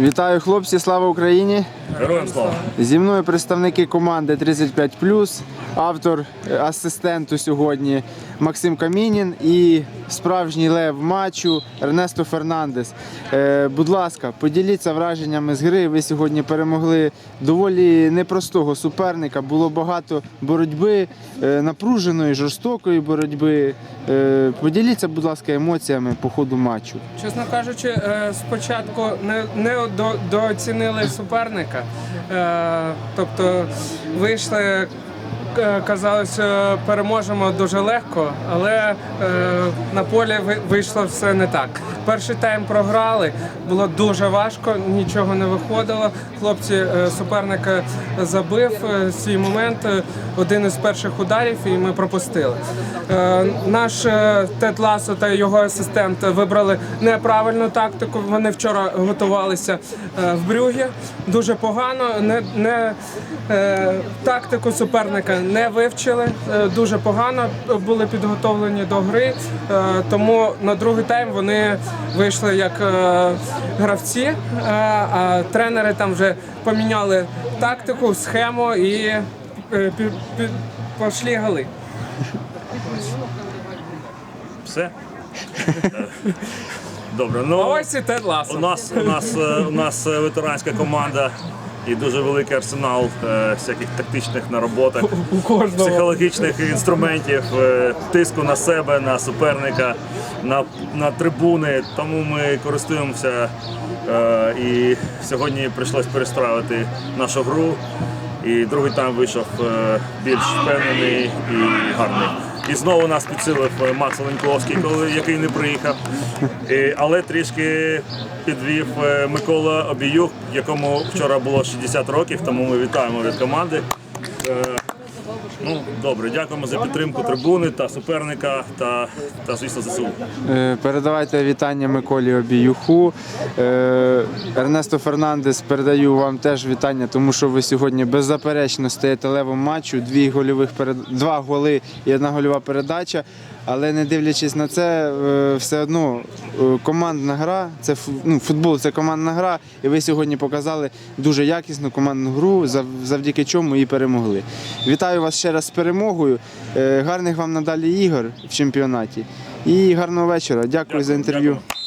Вітаю хлопці, слава Україні! Героям слава! Зі мною представники команди 35 автор е, асистенту сьогодні Максим Камінін і справжній лев матчу Ернесто Фернандес. Е, будь ласка, поділіться враженнями з гри. Ви сьогодні перемогли доволі непростого суперника. Було багато боротьби, е, напруженої, жорстокої боротьби. Е, поділіться, будь ласка, емоціями по ходу матчу. Чесно кажучи, е, спочатку не, не дооцінили суперника. Е, Тобто вийшли, е, казали, що переможемо дуже легко, але е, на полі ви- вийшло все не так. Перший тайм програли, було дуже важко, нічого не виходило. Хлопці е, суперника забив свій момент, один із перших ударів, і ми пропустили. Наш Тед Ласо та його асистент вибрали неправильну тактику. Вони вчора готувалися в Брюгі. Дуже погано. Не, не, тактику суперника не вивчили. Е, Дуже погано були підготовлені до гри. Е, Тому на другий тайм вони вийшли як е, гравці, а тренери там вже поміняли тактику, схему і пі- пі- пішли голи. Все? Добре, ну ось і Ласо. у нас у нас у нас ветеранська команда і дуже великий арсенал е, всяких тактичних нароботок, У кожного. психологічних інструментів, е, тиску на себе, на суперника, на, на трибуни. Тому ми користуємося е, і сьогодні прийшлось перестраювати нашу гру. І другий тайм вийшов е, більш впевнений і гарний. І знову нас підсилив е, Макс Оленьковський, коли який не приїхав. Але трішки підвів е, Микола Обіюк, якому вчора було 60 років, тому ми вітаємо від команди. Ну, добре, дякуємо за підтримку трибуни та суперника та, та звісно, ЗСУ. Е, Передавайте вітання Миколі Обіюху. Е, Ернесто Фернандес, передаю вам теж вітання, тому що ви сьогодні беззаперечно стаєте левом матчу. Дві гольових перед... Два голи і одна гольова передача. Але не дивлячись на це, е, все одно е, командна гра, це ну, футбол це командна гра, і ви сьогодні показали дуже якісну командну гру, завдяки чому і перемогли. Вітаю вас ще раз з перемогою. Е, Гарних вам надалі ігор в чемпіонаті. І гарного вечора. Дякую за інтерв'ю. Дякую.